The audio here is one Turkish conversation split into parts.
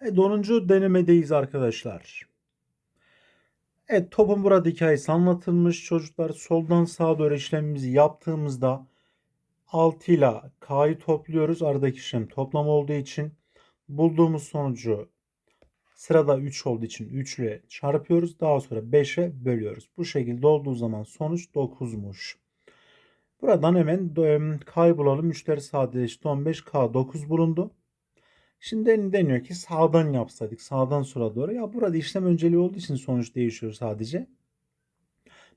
Evet 10. denemedeyiz arkadaşlar. Evet topun burada hikayesi anlatılmış. Çocuklar soldan sağa doğru işlemimizi yaptığımızda 6 ile K'yı topluyoruz. Aradaki işlem toplam olduğu için bulduğumuz sonucu sırada 3 olduğu için 3 ile çarpıyoruz. Daha sonra 5'e bölüyoruz. Bu şekilde olduğu zaman sonuç 9'muş. Buradan hemen em, K'yı bulalım. 3'leri sadeleşti. 15 K 9 bulundu. Şimdi deniyor ki sağdan yapsaydık. Sağdan sola doğru. Ya burada işlem önceliği olduğu için sonuç değişiyor sadece.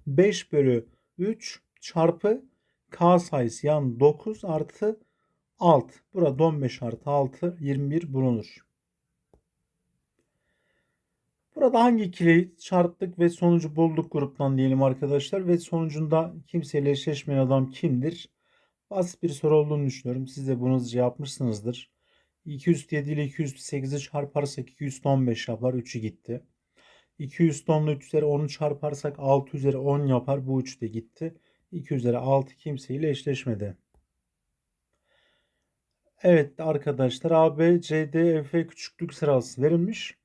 5 bölü 3 çarpı K sayısı yani 9 artı alt. Burada 15 artı 6 21 bulunur. Burada hangi ikiliyi çarptık ve sonucu bulduk gruptan diyelim arkadaşlar. Ve sonucunda kimseyle eşleşmeyen adam kimdir? Basit bir soru olduğunu düşünüyorum. Siz de bunu yapmışsınızdır. 207 ile 208'i çarparsak 215 yapar. 3'ü gitti. 210 ile 3 üzeri 10'u çarparsak 6 üzeri 10 yapar. Bu 3 de gitti. 2 üzeri 6 kimseyle eşleşmedi. Evet arkadaşlar A, B, C, D, E, F küçüklük sırası verilmiş.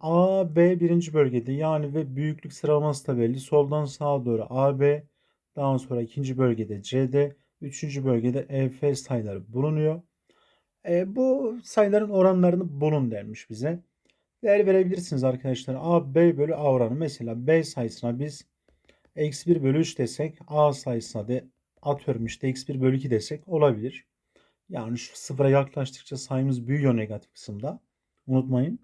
A, B birinci bölgede yani ve büyüklük sıralaması da belli. Soldan sağa doğru A, B, daha sonra ikinci bölgede C, D, üçüncü bölgede E, F sayıları bulunuyor. E, bu sayıların oranlarını bulun denmiş bize. Değer verebilirsiniz arkadaşlar. A, B bölü A oranı. Mesela B sayısına biz eksi 1 bölü 3 desek A sayısına da atıyorum işte eksi 1 bölü 2 desek olabilir. Yani şu sıfıra yaklaştıkça sayımız büyüyor negatif kısımda. Unutmayın.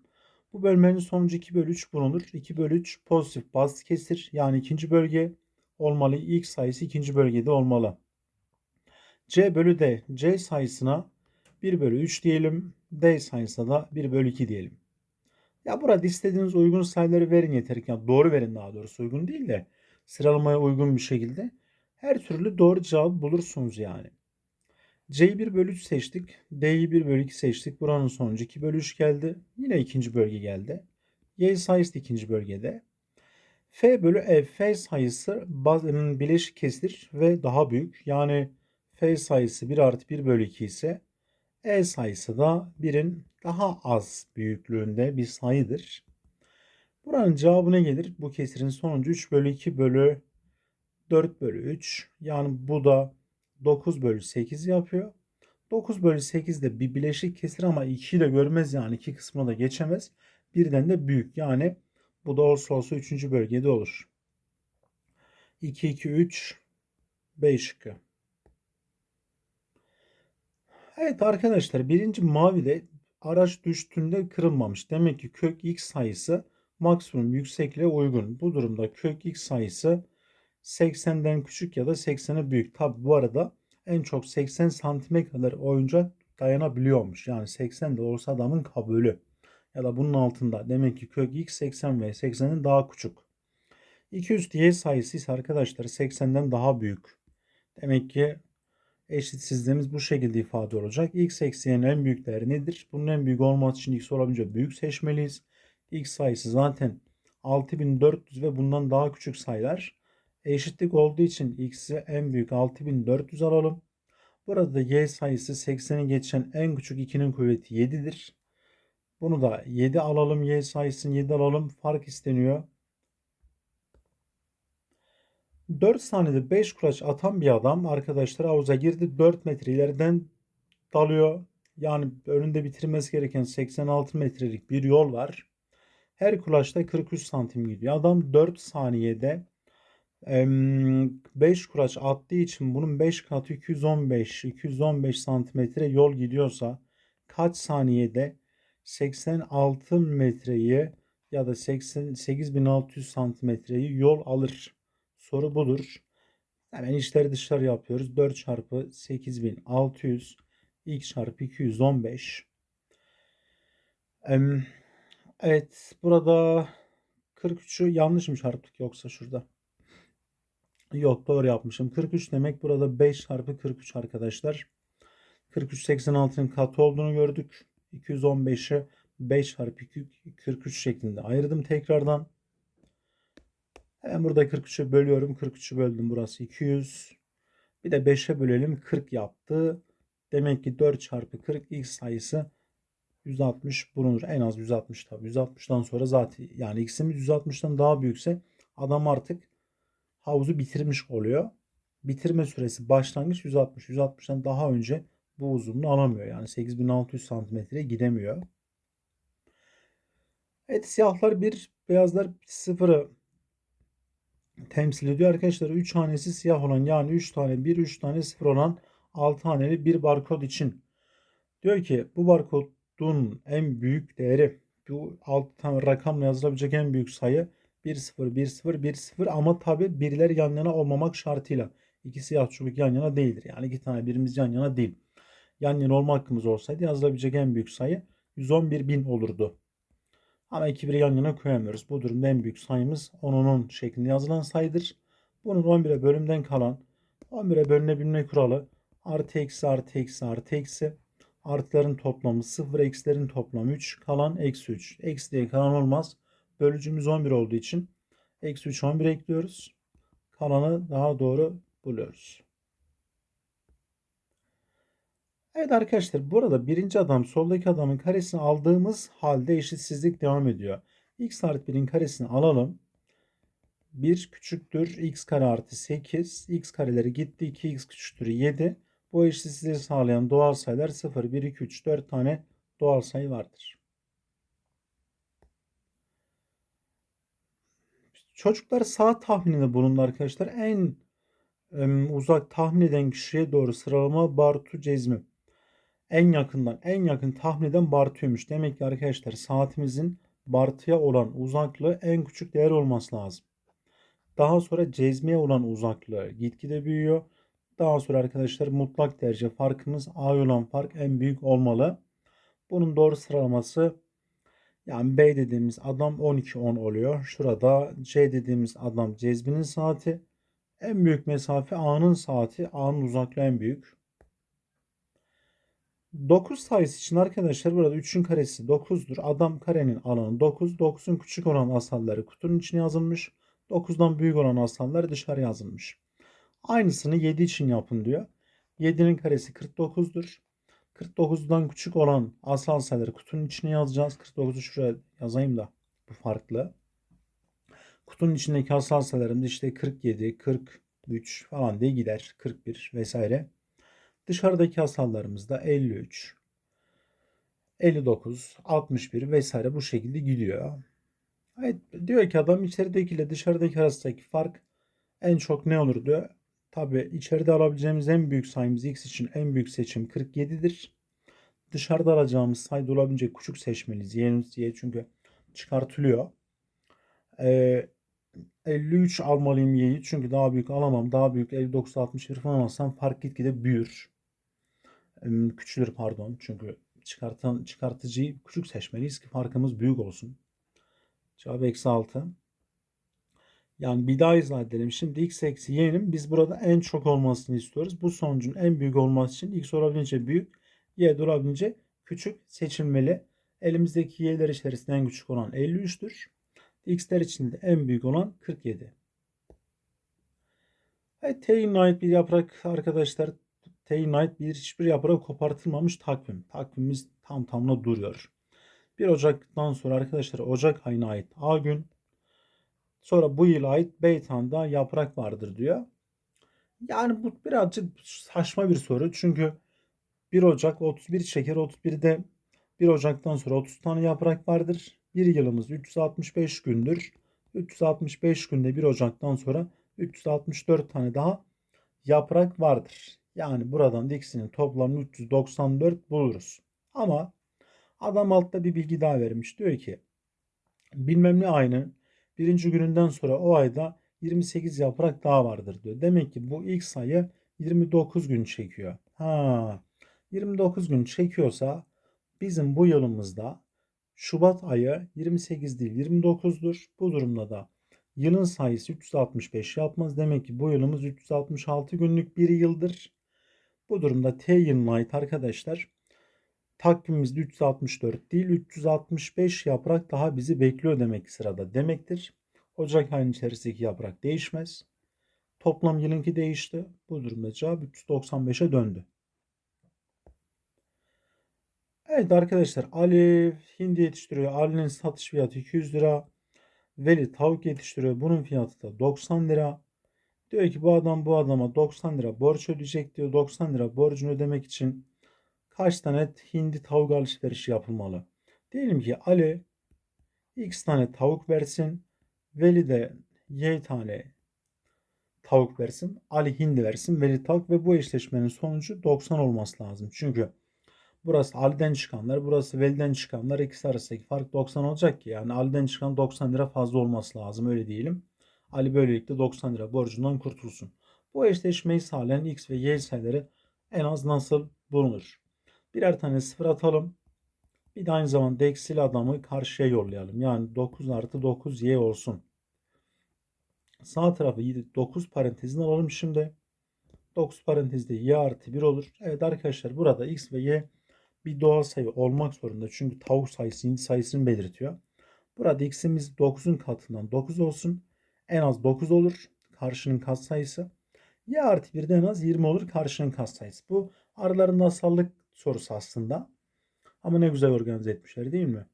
Bu bölmenin sonucu 2 bölü 3 bulunur. 2 bölü 3 pozitif basit kesir. Yani ikinci bölge olmalı. İlk sayısı ikinci bölgede olmalı. C bölü D. C sayısına 1 bölü 3 diyelim. D sayısına da 1 bölü 2 diyelim. Ya burada istediğiniz uygun sayıları verin yeter ki. Yani doğru verin daha doğrusu uygun değil de sıralamaya uygun bir şekilde. Her türlü doğru cevabı bulursunuz yani. C'yi 1 bölü 3 seçtik. D'yi 1 bölü 2 seçtik. Buranın sonucu 2 bölü 3 geldi. Yine ikinci bölge geldi. Y sayısı ikinci bölgede. F bölü E. F sayısı bileşik kesir ve daha büyük. Yani F sayısı 1 artı 1 bölü 2 ise E sayısı da 1'in daha az büyüklüğünde bir sayıdır. Buranın cevabı ne gelir? Bu kesirin sonucu 3 bölü 2 bölü 4 bölü 3. Yani bu da 9 bölü 8 yapıyor. 9 bölü 8 de bir bileşik kesir ama 2'yi de görmez yani 2 kısmına da geçemez. Birden de büyük yani bu da olsa olsa 3. bölgede olur. 2, 2, 3, 5 şıkkı. Evet arkadaşlar birinci mavide araç düştüğünde kırılmamış. Demek ki kök x sayısı maksimum yüksekliğe uygun. Bu durumda kök x sayısı 80'den küçük ya da 80'e büyük. Tabi bu arada en çok 80 santime kadar oyuncak dayanabiliyormuş. Yani 80 de olsa adamın kabulü. Ya da bunun altında. Demek ki kök x 80 ve 80'in daha küçük. 2 üstü y sayısı ise arkadaşlar 80'den daha büyük. Demek ki eşitsizliğimiz bu şekilde ifade olacak. x eksi y'nin en büyük değeri nedir? Bunun en büyük olması için x olabileceği büyük seçmeliyiz. x sayısı zaten 6400 ve bundan daha küçük sayılar. Eşitlik olduğu için x'i en büyük 6400 alalım. Burada y sayısı 80'i geçen en küçük 2'nin kuvveti 7'dir. Bunu da 7 alalım. Y sayısını 7 alalım. Fark isteniyor. 4 saniyede 5 kulaç atan bir adam arkadaşlar havuza girdi. 4 metre ileriden dalıyor. Yani önünde bitirmesi gereken 86 metrelik bir yol var. Her kulaçta 43 santim gidiyor. Adam 4 saniyede 5 kulaç attığı için bunun 5 katı 215 215 santimetre yol gidiyorsa kaç saniyede 86 metreyi ya da 88.600 santimetreyi yol alır? Soru budur. Hemen içleri dışarı yapıyoruz. 4 çarpı 8600 x çarpı 215. Evet burada 43'ü yanlış mı çarptık yoksa şurada? Yok doğru yapmışım. 43 demek burada 5 çarpı 43 arkadaşlar. 43 86'ın katı olduğunu gördük. 215'i 5 çarpı 43 şeklinde ayırdım tekrardan. Hemen burada 43'ü bölüyorum. 43'ü böldüm. Burası 200. Bir de 5'e bölelim. 40 yaptı. Demek ki 4 çarpı 40 x sayısı 160 bulunur. En az 160 tabii. 160'dan sonra zaten yani x'imiz 160'dan daha büyükse adam artık havuzu bitirmiş oluyor. Bitirme süresi başlangıç 160. 160'dan daha önce bu uzunluğu alamıyor. Yani 8600 santimetreye gidemiyor. Evet siyahlar 1, beyazlar 0'ı temsil ediyor. Arkadaşlar 3 hanesi siyah olan yani 3 tane 1, 3 tane 0 olan 6 haneli bir barkod için. Diyor ki bu barkodun en büyük değeri bu 6 tane rakamla yazılabilecek en büyük sayı 1 0 1 0 1 0 ama tabi birler yan yana olmamak şartıyla. İki siyah çubuk yan yana değildir. Yani iki tane birimiz yan yana değil. Yan yana olma hakkımız olsaydı yazılabilecek en büyük sayı 111 bin olurdu. Ama iki biri yan yana koyamıyoruz. Bu durumda en büyük sayımız 10'un şeklinde yazılan sayıdır. Bunun 11'e bölümden kalan 11'e bölünebilme kuralı artı eksi artı eksi artı eksi artıların toplamı 0 eksilerin toplamı 3 kalan eksi 3. Eksi diye kalan olmaz. Bölücümüz 11 olduğu için eksi 3 11 ekliyoruz. Kalanı daha doğru buluyoruz. Evet arkadaşlar burada birinci adam soldaki adamın karesini aldığımız halde eşitsizlik devam ediyor. x artı 1'in karesini alalım. 1 küçüktür x kare artı 8. x kareleri gitti 2x küçüktür 7. Bu eşitsizliği sağlayan doğal sayılar 0, 1, 2, 3, 4 tane doğal sayı vardır. Çocuklar saat tahmininde bulundu arkadaşlar. En uzak tahmin eden kişiye doğru sıralama Bartu Cezmi. En yakından en yakın tahmin eden Bartu'ymuş. Demek ki arkadaşlar saatimizin Bartu'ya olan uzaklığı en küçük değer olması lazım. Daha sonra Cezmi'ye olan uzaklığı gitgide büyüyor. Daha sonra arkadaşlar mutlak derece farkımız A'ya olan fark en büyük olmalı. Bunun doğru sıralaması yani B dediğimiz adam 12-10 oluyor. Şurada C dediğimiz adam cezbinin saati. En büyük mesafe A'nın saati. A'nın uzaklığı en büyük. 9 sayısı için arkadaşlar burada 3'ün karesi 9'dur. Adam karenin alanı 9. 9'un küçük olan asalları kutunun içine yazılmış. 9'dan büyük olan asallar dışarı yazılmış. Aynısını 7 için yapın diyor. 7'nin karesi 49'dur. 49'dan küçük olan asal sayıları kutunun içine yazacağız. 49'u şuraya yazayım da bu farklı. Kutunun içindeki asal sayılarımız işte 47, 43 falan diye gider. 41 vesaire. Dışarıdaki asallarımız da 53, 59, 61 vesaire bu şekilde gidiyor. Evet, diyor ki adam içerideki ile dışarıdaki arasındaki fark en çok ne olur diyor. Tabi içeride alabileceğimiz en büyük sayımız x için en büyük seçim 47'dir. Dışarıda alacağımız sayıda olabilecek küçük seçmeliyiz. Y'niz Y çünkü çıkartılıyor. Ee, 53 almalıyım Y'yi çünkü daha büyük alamam. Daha büyük 59 61 falan alsam fark gitgide büyür. Küçülür pardon. Çünkü çıkartan çıkartıcıyı küçük seçmeliyiz ki farkımız büyük olsun. Cevap eksi 6. Yani bir daha izah edelim. Şimdi x eksi y'nin biz burada en çok olmasını istiyoruz. Bu sonucun en büyük olması için x olabildiğince büyük, y olabildiğince küçük seçilmeli. Elimizdeki y'ler içerisinde en küçük olan 53'tür. x'ler içinde en büyük olan 47. Evet, T'ye ait bir yaprak arkadaşlar. Ait bir hiçbir yaprak kopartılmamış takvim. Takvimimiz tam tamına duruyor. 1 Ocak'tan sonra arkadaşlar Ocak ayına ait A gün, Sonra bu yıla ait B tane daha yaprak vardır diyor. Yani bu birazcık saçma bir soru. Çünkü 1 Ocak 31 şeker 31'de 1 Ocak'tan sonra 30 tane yaprak vardır. Bir yılımız 365 gündür. 365 günde 1 Ocak'tan sonra 364 tane daha yaprak vardır. Yani buradan da ikisinin toplamını 394 buluruz. Ama adam altta bir bilgi daha vermiş. Diyor ki bilmem ne ayının birinci gününden sonra o ayda 28 yaprak daha vardır diyor. Demek ki bu ilk sayı 29 gün çekiyor. Ha, 29 gün çekiyorsa bizim bu yılımızda Şubat ayı 28 değil 29'dur. Bu durumda da yılın sayısı 365 yapmaz. Demek ki bu yılımız 366 günlük bir yıldır. Bu durumda T yılına ait arkadaşlar takvimimizde 364 değil 365 yaprak daha bizi bekliyor demek sırada demektir. Ocak ayının içerisindeki yaprak değişmez. Toplam yılınki değişti. Bu durumda cevap 395'e döndü. Evet arkadaşlar Ali hindi yetiştiriyor. Ali'nin satış fiyatı 200 lira. Veli tavuk yetiştiriyor. Bunun fiyatı da 90 lira. Diyor ki bu adam bu adama 90 lira borç ödeyecek diyor. 90 lira borcunu ödemek için kaç tane hindi tavuk alışverişi yapılmalı? Diyelim ki Ali x tane tavuk versin. Veli de y tane tavuk versin. Ali hindi versin. Veli tavuk ve bu eşleşmenin sonucu 90 olması lazım. Çünkü burası Ali'den çıkanlar, burası Veli'den çıkanlar ikisi arasındaki fark 90 olacak ki. Yani Ali'den çıkan 90 lira fazla olması lazım öyle diyelim. Ali böylelikle 90 lira borcundan kurtulsun. Bu eşleşmeyi sağlayan x ve y sayıları en az nasıl bulunur? Birer tane sıfır atalım. Bir de aynı zamanda eksili adamı karşıya yollayalım. Yani 9 artı 9y olsun. Sağ tarafı 9 parantezini alalım şimdi. 9 parantezde y artı 1 olur. Evet arkadaşlar burada x ve y bir doğal sayı olmak zorunda. Çünkü tavuk sayısı sayısını belirtiyor. Burada x'imiz 9'un katından 9 olsun. En az 9 olur karşının katsayısı. Y artı 1'de en az 20 olur karşının katsayısı. Bu aralarında asallık sorusu aslında. Ama ne güzel organize etmişler değil mi?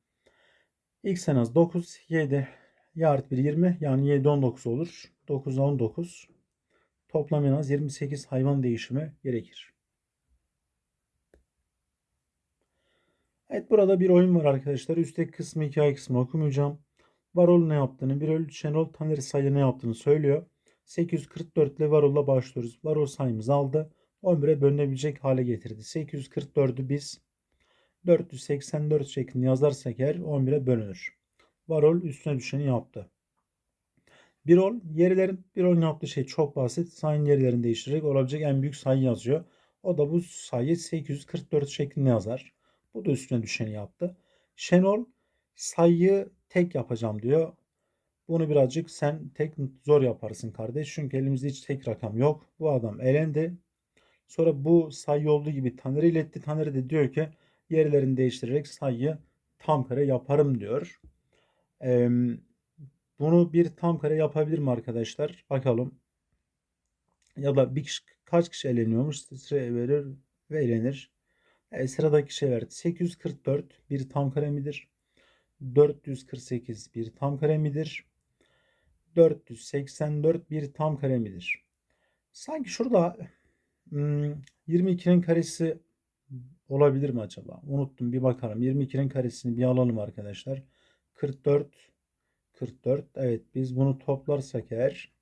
X en az 9, Y'de Y artı 1 20 yani Y'de 19 olur. 9'a 19. Toplam en az 28 hayvan değişimi gerekir. Evet burada bir oyun var arkadaşlar. Üstteki kısmı hikaye kısmını okumayacağım. Varol ne yaptığını, bir ölü Şenol Taner sayı ne yaptığını söylüyor. 844 ile Varol'la başlıyoruz. Varol sayımızı aldı. 11'e bölünebilecek hale getirdi. 844'ü biz 484 şeklinde yazarsak eğer 11'e bölünür. Varol üstüne düşeni yaptı. Birol yerlerin Birol'un yaptığı şey çok basit. Sayın yerlerini değiştirerek olabilecek en büyük sayı yazıyor. O da bu sayı 844 şeklinde yazar. Bu da üstüne düşeni yaptı. Şenol sayıyı tek yapacağım diyor. Bunu birazcık sen tek zor yaparsın kardeş. Çünkü elimizde hiç tek rakam yok. Bu adam elendi. Sonra bu sayı olduğu gibi Taner'e iletti. Taner de diyor ki yerlerini değiştirerek sayıyı tam kare yaparım diyor. Ee, bunu bir tam kare yapabilir mi arkadaşlar? Bakalım. Ya da bir kişi, kaç kişi eleniyormuş? Sıra verir ve elenir. E, sıradaki şey verdi. 844 bir tam kare midir? 448 bir tam kare midir? 484 bir tam kare midir? Sanki şurada 22'nin karesi olabilir mi acaba? Unuttum bir bakalım. 22'nin karesini bir alalım arkadaşlar. 44 44. Evet biz bunu toplarsak eğer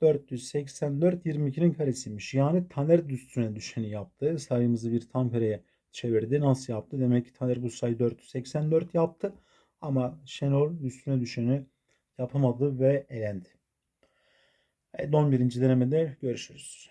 484 22'nin karesiymiş. Yani Taner üstüne düşeni yaptı. Sayımızı bir tam kareye çevirdi. Nasıl yaptı? Demek ki Taner bu sayı 484 yaptı. Ama Şenol üstüne düşeni yapamadı ve elendi. Evet, 11. denemede görüşürüz.